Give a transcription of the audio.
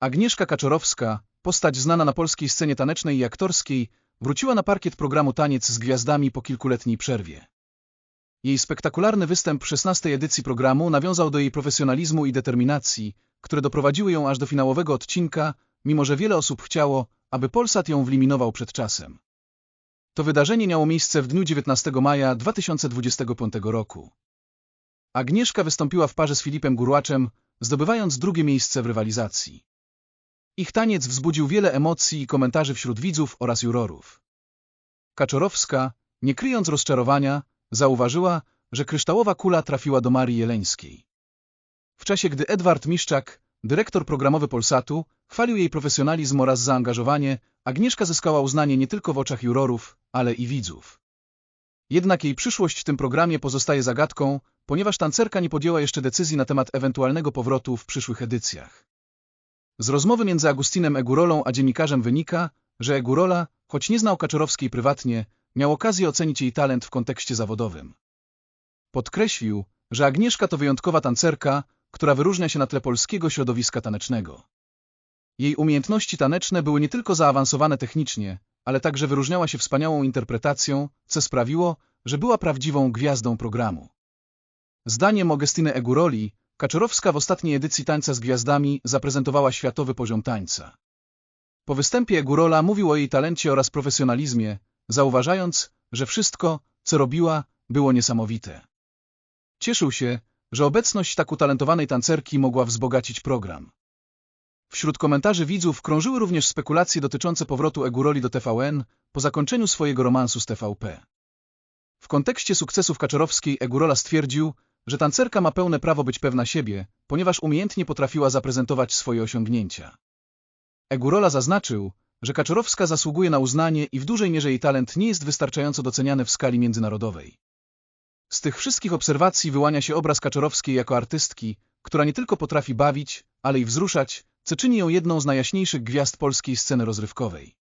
Agnieszka Kaczorowska, postać znana na polskiej scenie tanecznej i aktorskiej, wróciła na parkiet programu Taniec z Gwiazdami po kilkuletniej przerwie. Jej spektakularny występ w 16 edycji programu nawiązał do jej profesjonalizmu i determinacji, które doprowadziły ją aż do finałowego odcinka, mimo że wiele osób chciało, aby Polsat ją wliminował przed czasem. To wydarzenie miało miejsce w dniu 19 maja 2025 roku. Agnieszka wystąpiła w parze z Filipem Gurłaczem, zdobywając drugie miejsce w rywalizacji. Ich taniec wzbudził wiele emocji i komentarzy wśród widzów oraz jurorów. Kaczorowska, nie kryjąc rozczarowania, zauważyła, że kryształowa kula trafiła do Marii Jeleńskiej. W czasie gdy Edward Miszczak, dyrektor programowy Polsatu, chwalił jej profesjonalizm oraz zaangażowanie, Agnieszka zyskała uznanie nie tylko w oczach jurorów, ale i widzów. Jednak jej przyszłość w tym programie pozostaje zagadką, ponieważ tancerka nie podjęła jeszcze decyzji na temat ewentualnego powrotu w przyszłych edycjach. Z rozmowy między Agustinem Egurolą a dziennikarzem wynika, że Egurola, choć nie znał Kaczorowskiej prywatnie, miał okazję ocenić jej talent w kontekście zawodowym. Podkreślił, że Agnieszka to wyjątkowa tancerka, która wyróżnia się na tle polskiego środowiska tanecznego. Jej umiejętności taneczne były nie tylko zaawansowane technicznie, ale także wyróżniała się wspaniałą interpretacją, co sprawiło, że była prawdziwą gwiazdą programu. Zdaniem Augustiny Eguroli, Kaczorowska w ostatniej edycji Tańca z Gwiazdami zaprezentowała światowy poziom tańca. Po występie Egurola mówił o jej talencie oraz profesjonalizmie, zauważając, że wszystko, co robiła, było niesamowite. Cieszył się, że obecność tak utalentowanej tancerki mogła wzbogacić program. Wśród komentarzy widzów krążyły również spekulacje dotyczące powrotu Eguroli do TVN po zakończeniu swojego romansu z TVP. W kontekście sukcesów Kaczorowskiej Egurola stwierdził, że tancerka ma pełne prawo być pewna siebie, ponieważ umiejętnie potrafiła zaprezentować swoje osiągnięcia. Egurola zaznaczył, że Kaczorowska zasługuje na uznanie i w dużej mierze jej talent nie jest wystarczająco doceniany w skali międzynarodowej. Z tych wszystkich obserwacji wyłania się obraz Kaczorowskiej jako artystki, która nie tylko potrafi bawić, ale i wzruszać, co czyni ją jedną z najjaśniejszych gwiazd polskiej sceny rozrywkowej.